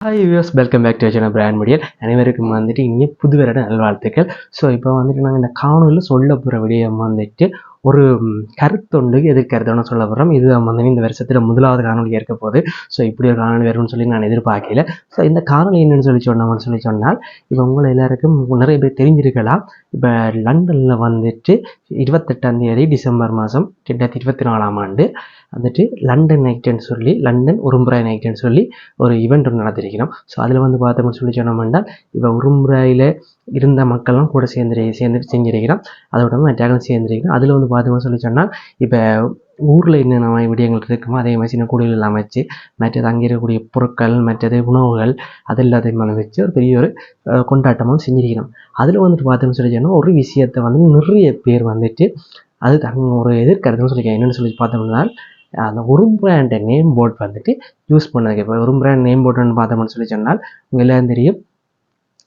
Hi views welcome back to channel brand medial அனைவருக்கும் வந்துட்டு இங்கே புது வருட நல்வாழ்த்துக்கள். ஸோ இப்போ வந்துட்டு நாங்கள் இந்த காணொலியில் சொல்ல போகிற விடயம் வந்துட்டு ஒரு கருத்தொண்டு எதிர்கருத்தொன்று சொல்ல போகிறோம் இது வந்து இந்த வருஷத்தில் முதலாவது காணொலி இருக்க போகுது. ஸோ இப்படி ஒரு காணொலி வரும்னு சொல்லி நான் எதிர்பார்க்கல. ஸோ இந்த காணொலி என்னன்னு சொல்லி சொன்னோம்னு சொல்லி சொன்னால் இப்போ உங்களை எல்லாருக்கும் நிறைய பேர் தெரிஞ்சிருக்கலாம். இப்போ லண்டனில் வந்துட்டு இருபத்தெட்டாம் தேதி டிசம்பர் மாதம் ரெண்டாயிரத்தி இருபத்தி நாலாம் ஆண்டு வந்துட்டு லண்டன் நைட்டுன்னு சொல்லி லண்டன் உரும்புராய் நைட்டுன்னு சொல்லி ஒரு ஈவெண்ட் ஒன்று நடத்திருக்கிறோம். ஸோ அதில் வந்து பார்த்தோம்னு சொல்லி சொன்னோம்னா இப்போ உரும்புராயில் இருந்த மக்கள்லாம் கூட சேர்ந்து சேர்ந்து செஞ்சிருக்கிறோம். அதோட மற்றாக்களும் சேர்ந்துருக்கிறோம். அதில் வந்து பார்த்தோம்னு சொல்லி சொன்னால் இப்போ ஊரில் என்னென்ன விடயங்கள் இருக்குமோ அதே மாதிரி சின்ன குடிகள் அமைச்சு மற்றது அங்கே இருக்கக்கூடிய பொருட்கள் மற்றது உணவுகள் அது எல்லாத்தையும் வச்சு ஒரு பெரிய ஒரு கொண்டாட்டமும் செஞ்சிருக்கிறோம் அதில் வந்துட்டு பார்த்தோம்னு சொல்லி சொன்னால் ஒரு விஷயத்தை வந்து நிறைய பேர் வந்துட்டு அது தங்க ஒரு எதிர்கருத்துன்னு சொல்லியிருக்கேன் என்னென்னு சொல்லி பார்த்தோம்னா அந்த ஒரு பிராண்ட் நேம் போர்ட் வந்துட்டு யூஸ் பண்ணதுக்கு இப்போ ஒரு பிராண்ட் நேம் போர்டுன்னு பார்த்தோம்னு சொல்லி சொன்னால் உங்கள் எல்லாம் தெரியும்.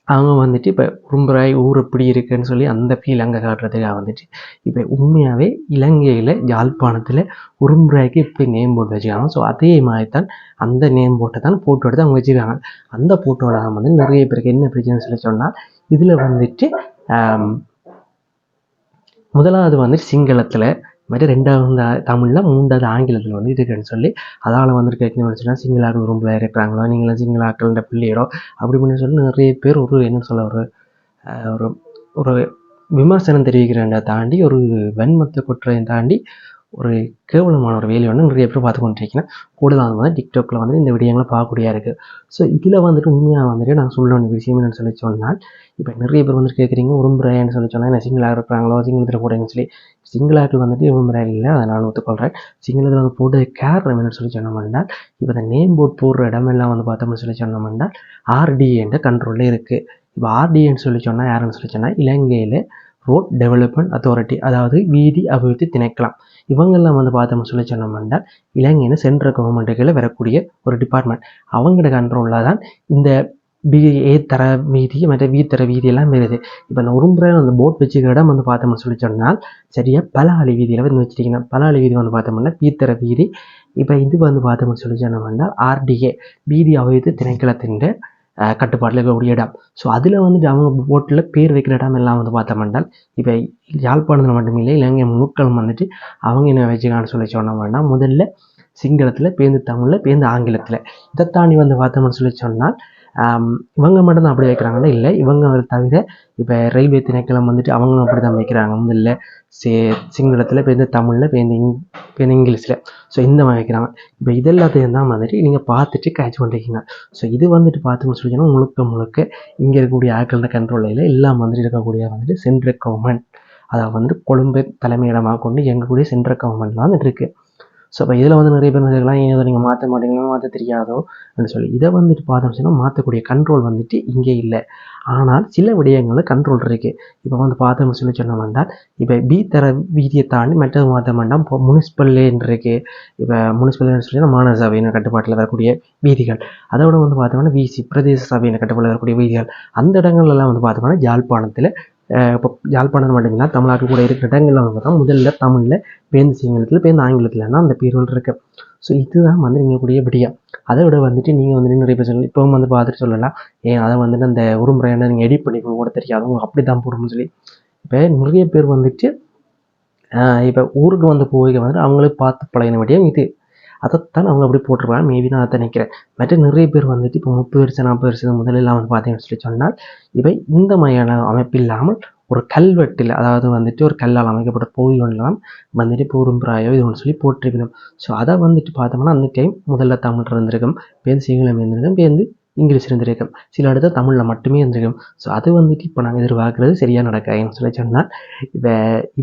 அவங்க வந்துட்டு இப்போ உரும்புராய் ஊர் எப்படி இருக்குன்னு சொல்லி அந்த ஃபீல் அங்கே காட்டுறதுக்காக வந்துட்டு இப்போ உண்மையாகவே இலங்கையில் யாழ்ப்பாணத்தில் உரும்புராய்க்கு இப்படி நேம் போட்டு வச்சுக்காங்க ஸோ அதே மாதிரி தான் அந்த நேம் போட்டை தான் ஃபோட்டோ எடுத்து அவங்க வச்சுருக்காங்க. அந்த ஃபோட்டோவில் தான் வந்து நிறைய பேருக்கு என்ன பிரச்சனைன்னு சொல்லி சொன்னால் இதில் வந்துட்டு முதலாவது வந்து சிங்களத்தில் மாதிரி ரெண்டாவது தமிழில் மூன்றாவது ஆங்கிலத்தில் வந்து இருக்குன்னு சொல்லி அதால் வந்துட்டு கேட்கணும்னு சொன்னால் சிங்களாக்கள் ரூமில் இருக்கிறாங்களோ நீங்களும் சிங்களாக்கள்ன்ற பிள்ளையரோ அப்படி பண்ணி சொல்லி நிறைய பேர் ஒரு என்ன சொல்ல ஒரு ஒரு ஒரு விமர்சனம் தெரிவிக்கிறத தாண்டி ஒரு வெண்மத்தை கொட்டுறதை தாண்டி ஒரு கேவலமான ஒரு வேலை வந்து நிறைய பேர் பார்த்து கொண்டிருக்கிறேன் கூடுதலாக வந்து டிக்டாக்ல வந்து இந்த விடயங்களை பார்க்கக்கூடியா இருக்குது ஸோ இதில் வந்துட்டு உண்மையாக வந்துட்டு நான் சொல்ல வேண்டிய விஷயம் என்னன்னு சொல்லி சொன்னால் இப்போ நிறைய பேர் வந்துட்டு கேட்குறீங்க உரும்புறாயன்னு சொல்லி சொன்னால் என்ன சிங்கிளாக இருக்கிறாங்களோ சிங்களத்தில் போடுறீங்கன்னு சொல்லி. சிங்களாக்கள் வந்துட்டு உரும்புறையா இல்லை அதை நான் ஒத்துக்கொள்கிறேன் சிங்களத்தில் வந்து போட்டு கேர் என்னன்னு சொல்லி சொன்னோம்னால் இப்போ இந்த நேம் போர்ட் போடுற இடமெல்லாம் வந்து பார்த்தோம்னு சொல்லி சொன்னோம்னா ஆர்டிஏ என்ற கண்ட்ரோலில் இருக்குது இப்போ ஆர்டிஏன்னு சொல்லி சொன்னால் யாருன்னு சொல்லி சொன்னால் இலங்கையில் ரோட் டெவலப்மெண்ட் அத்தாரிட்டி அதாவது வீதி அபிவிருத்தி திணைக்கலாம் இவங்கெல்லாம் வந்து பார்த்தோம் சொல்லி சொன்னோம்னா இலங்கையின் சென்ட்ரல் கவர்மெண்ட்டுகளில் வரக்கூடிய ஒரு டிபார்ட்மெண்ட் அவங்களோட கண்ட்ரோலில் தான் இந்த பி ஏ தர வீதி மற்ற வீ தர வீதி எல்லாம் வருது இப்போ அந்த உரும்புறையில் அந்த போட் வச்சுக்கிற இடம் வந்து பார்த்தோம்னு சொல்லி சொன்னால் சரியாக பல பலாலி வீதியில் வந்து வச்சுட்டிங்கன்னா பலாலி வீதி வந்து பார்த்தோம்னா பீத்தர வீதி. இப்போ இது வந்து பார்த்தோம்னு சொல்லி சொன்னோம்னா ஆர்டிஏ வீதி அபிவிருத்தி திணைக்களத்தின் கட்டுப்பாட்டில் இருக்கக்கூடிய இடம். ஸோ அதில் வந்துட்டு அவங்க போட்டில் பேர் வைக்கிற இடம் எல்லாம் வந்து பார்த்தோம்னால் இப்போ யாழ்ப்பாணத்தில் மட்டுமில்லை இலங்கை முழுக்களும் வந்துட்டு அவங்க என்ன வச்சுக்கான்னு சொல்லி சொன்னோம்னா முதல்ல சிங்களத்தில் பேருந்து தமிழில் பேருந்து ஆங்கிலத்தில். இதை தாண்டி வந்து பார்த்தோம்னு சொல்லி சொன்னால் இவங்க மட்டும்தான் அப்படி வைக்கிறாங்கன்னா இல்லை இவங்க தவிர இப்போ ரயில்வே திணைக்களம் வந்துட்டு அவங்களும் அப்படி தான் வைக்கிறாங்க முதல்ல சே சிங்களத்தில் இந்த தமிழில் இப்போ இந்த இங் பேருந்து இங்கிலீஷில். ஸோ இந்த மாதிரி வைக்கிறாங்க. இப்போ இதெல்லாத்தையும் தான் வந்துட்டு நீங்கள் பார்த்துட்டு காய்ச்சி கொண்டிருக்கீங்க ஸோ இது வந்துட்டு பார்த்தோம்னு சொல்லி முழுக்க முழுக்க இங்கே இருக்கக்கூடிய ஆட்களோட கண்ட்ரோலில் எல்லாம் வந்துட்டு இருக்கக்கூடிய வந்துட்டு சென்ட்ரல் கவர்மெண்ட் அதாவது வந்துட்டு கொழும்பு தலைமையிடமாக கொண்டு எங்கக்கூடிய சென்ட்ரல் கவர்மெண்ட்லாம் வந்துட்டு இருக்குது ஸோ இப்போ இதில் வந்து நிறைய பேர் இருக்கலாம் ஏன் இதை நீங்கள் மாற்ற மாட்டீங்களோ? மாற்ற தெரியாதோ? அப்படின்னு சொல்லி. இதை வந்துட்டு பார்த்தோம்னா மாற்றக்கூடிய கண்ட்ரோல் வந்துட்டு இங்கே இல்லை. ஆனால் சில விடயங்களில் கண்ட்ரோல் இருக்குது இப்போ வந்து பார்த்தோம் சொல்லி சொன்ன வேண்டாம் இப்போ பி தர வீதியை தாண்டி மற்றது மாற்ற வேண்டாம் இப்போ முனிசிபல்லேன்னு இருக்குது இப்போ முனிசிபல்னு சொல்லி மாநகர சபையின் கட்டுப்பாட்டில் வரக்கூடிய வீதிகள். அதோட வந்து பார்த்தோம்னா விசி பிரதேச சபையின் கட்டுப்பாட்டில் வரக்கூடிய வீதிகள். அந்த இடங்கள்லாம் வந்து பார்த்தோம்னா யாழ்ப்பாணத்தில் இப்போ யாழ்ப்பாணம் மட்டுமில்ல தமிழ்நாட்டில் கூட இருக்கிற இடங்களில் வந்து தான் முதல்ல தமிழில் பேருந்து சிங்களத்தில் பேருந்து ஆங்கிலத்தில்னா அந்த பேர்கள் இருக்குது ஸோ இதுதான் வந்து எங்களுடைய விடியம். அதை விட வந்துட்டு நீங்கள் வந்துட்டு நிறைய பேர் சொல்லலாம் இப்போவும் வந்து பார்த்துட்டு சொல்லலாம். ஏன் அதை வந்துட்டு அந்த உருமுறையான நீங்கள் எடிட் பண்ணி கூட தெரியாது. அவங்க அப்படி தான் போடணும்னு சொல்லி. இப்போ நிறைய பேர் வந்துட்டு இப்போ ஊருக்கு வந்து போய் வந்துட்டு அவங்களே பார்த்து பழகின விடியம் இது. அதைத்தான் அவங்க அப்படி போட்டிருப்பாங்க மேபி நான் அதை நினைக்கிறேன். மற்ற நிறைய பேர் வந்துட்டு இப்போ முப்பது வருஷம் நாற்பது வருஷம் முதலெல்லாம் வந்து பார்த்தீங்கன்னு சொல்லி சொன்னால் இவை இந்த மாதிரியான அமைப்பு இல்லாமல் ஒரு கல்வெட்டில் அதாவது வந்துட்டு ஒரு கல்லால் அமைக்கப்பட்ட கோவில் ஒன்றெல்லாம் வந்துட்டு பூரும்பராயோ இது ஒன்று சொல்லி போட்டிருக்கணும். ஸோ அதை வந்துட்டு பார்த்தோம்னா அந்த டைம் முதல்ல தமிழ் இருந்திருக்கும் பேருந்து சிங்களம் இருந்திருக்கும் பேருந்து இங்கிலீஷ் இருந்திருக்கும். சில இடத்துல தமிழில் மட்டுமே இருந்திருக்கும். ஸோ அது வந்துட்டு இப்போ நாங்கள் எதிர்பார்க்குறது சரியாக நடக்காதுன்னு சொல்லி சொன்னால் இப்போ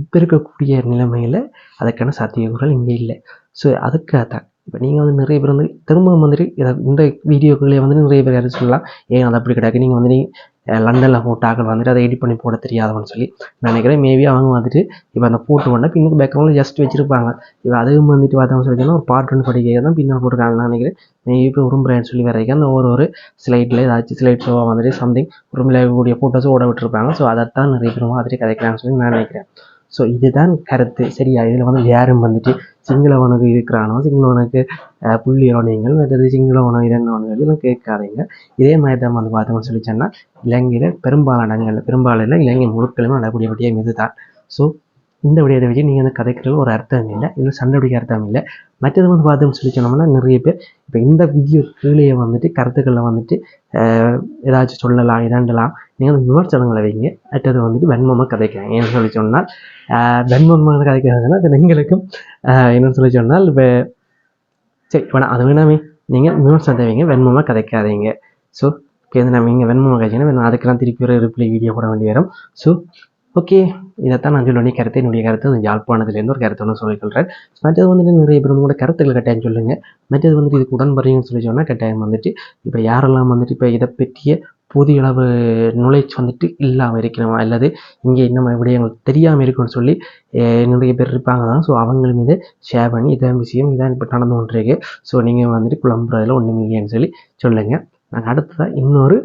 இப்போ இருக்கக்கூடிய நிலைமையில் அதுக்கான சாத்தியக்கூறுகள் இங்கே இல்லை. ஸோ அதுக்காக தான் இப்போ நீங்கள் வந்து நிறைய பேர் வந்து திரும்ப வந்துட்டு இதை இந்த வீடியோக்குள்ளே வந்து நிறைய பேர் யாரும் சொல்லலாம் ஏன் அது அப்படி கிடையாது. நீங்கள் வந்து லண்டனில் ஃபோட்டோக்கள் வந்துட்டு அதை எடிட் பண்ணி போட தெரியாதவன்னு சொல்லி நான் நினைக்கிறேன். மேபி அவங்க வந்துட்டு இப்போ அந்த ஃபோட்டோ பண்ண பின்னுக்கு பேக்ரவுண்டில் ஜஸ்ட் வச்சிருப்பாங்க. இப்போ அதுவும் வந்துட்டு பார்த்தோம்னு சொல்லி ஒரு பார்ட் ஒன் படிக்கிறது தான் பின்னால் போட்டிருக்காங்க நான் நினைக்கிறேன். மேபி இப்போ உரும்புறேன்னு சொல்லி வரைக்கும் அந்த ஒரு ஒரு ஸ்லைட்டில் ஏதாச்சும் ஸ்லைட் ஷோவாக வந்துட்டு சம்திங் ரூமில் கூடிய ஃபோட்டோஸும் ஓட விட்டுருப்பாங்க. ஸோ அதைத்தான் நிறைய பேர் மாதிரி கதைக்கிறாங்கன்னு சொல்லி நான் நினைக்கிறேன். ஸோ இதுதான் கருத்து. சரியா? இதில் வந்து யாரும் வந்துட்டு சிங்களவனுக்கு இருக்கிறானோ சிங்களவனுக்கு அஹ், மற்றது சிங்களவனோ இதென்னவனோ இதெல்லாம் கேட்காதீங்க. இதே மாதிரி தான் வந்து பார்த்தோம்னு சொல்லி சொன்னால் இலங்கையில் பெரும்பாலான இடங்கள்ல பெரும்பாலான இலங்கை முழுக்களுமே நடக்கூடிய இதுதான். ஸோ இந்த விடயத்தை வச்சு நீங்கள் வந்து கதைக்கிறது ஒரு அர்த்தம் இல்லை இல்லை சண்டை அர்த்தம் இல்லை. மற்றது வந்து பார்த்தோம்னு சொல்லி சொன்னோம்னா நிறைய பேர் இப்போ இந்த வீடியோ கீழே வந்துட்டு கருத்துக்களை வந்துட்டு ஏதாச்சும் சொல்லலாம் இதாண்டலாம். நீங்கள் வந்து விமர்சனங்களை வைங்க. மற்றது வந்துட்டு வன்மமாக கதைக்கிறாங்க. ஏன்னு சொல்லி சொன்னால் அஹ், வன்மமாக கதைக்கிறாங்கன்னா அது எங்களுக்கும் என்னன்னு சொல்லி சொன்னால் இப்போ சரி வேணாம் அது வேணாமே. நீங்கள் விமர்சனத்தை வைங்க வெண்மமாக கதைக்காதீங்க. ஸோ இப்போ வந்து நம்ம இங்கே வெண்மமாக கதைச்சிங்கன்னா அதுக்கெல்லாம் திருப்பி ஒரு ரிப்ளை வீடியோ போட வேண்டி வரும். ஸோ ஓகே இதைத்தான் நான் சொல்ல கருத்து என்னுடைய கருத்து அந்த யாழ்ப்பாணத்துலேருந்து ஒரு கருத்து ஒன்று சொல்லிக்கொள்கிறேன் மற்றது வந்துட்டு நிறைய பேர் உங்களோட கருத்துக்கள் கட்டாயம் சொல்லுங்கள் மற்றது வந்துட்டு இதுக்கு உடன்படுறீங்கன்னு சொல்லி சொன்னால் கட்டாயம் வந்துட்டு இப்போ யாரெல்லாம் வந்துட்டு இப்போ இதை பற்றிய போதிய அளவு knowledge வந்துட்டு இல்லாமல் இருக்கிறோம் அல்லது இங்கே இன்னும் விடயங்கள் தெரியாமல் இருக்குன்னு சொல்லி அஹ், நிறைய பேர் இருப்பாங்க தான். ஸோ அவங்க மீது ஷேர் பண்ணி இதான் விஷயம் இதான் இப்போ நடந்து கொண்டிருக்கு. ஸோ நீங்கள் வந்துட்டு குழம்புறதுல ஒன்றும் இல்லைன்னு சொல்லி சொல்லுங்கள் நாங்கள் அடுத்ததாக இன்னொரு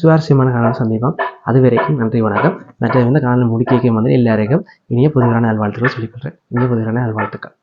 சுவாரஸ்யமான காலம் சந்திப்போம் அது வரைக்கும் நன்றி வணக்கம். மற்ற வந்து காலம் முடிக்க வந்து எல்லாருக்கும் இனிய புதுவரான நல்வாழ்த்துக்கள் சொல்லிக்கொள்கிறேன் இனிய புதுவரான நல்வாழ்த்துக்கள்.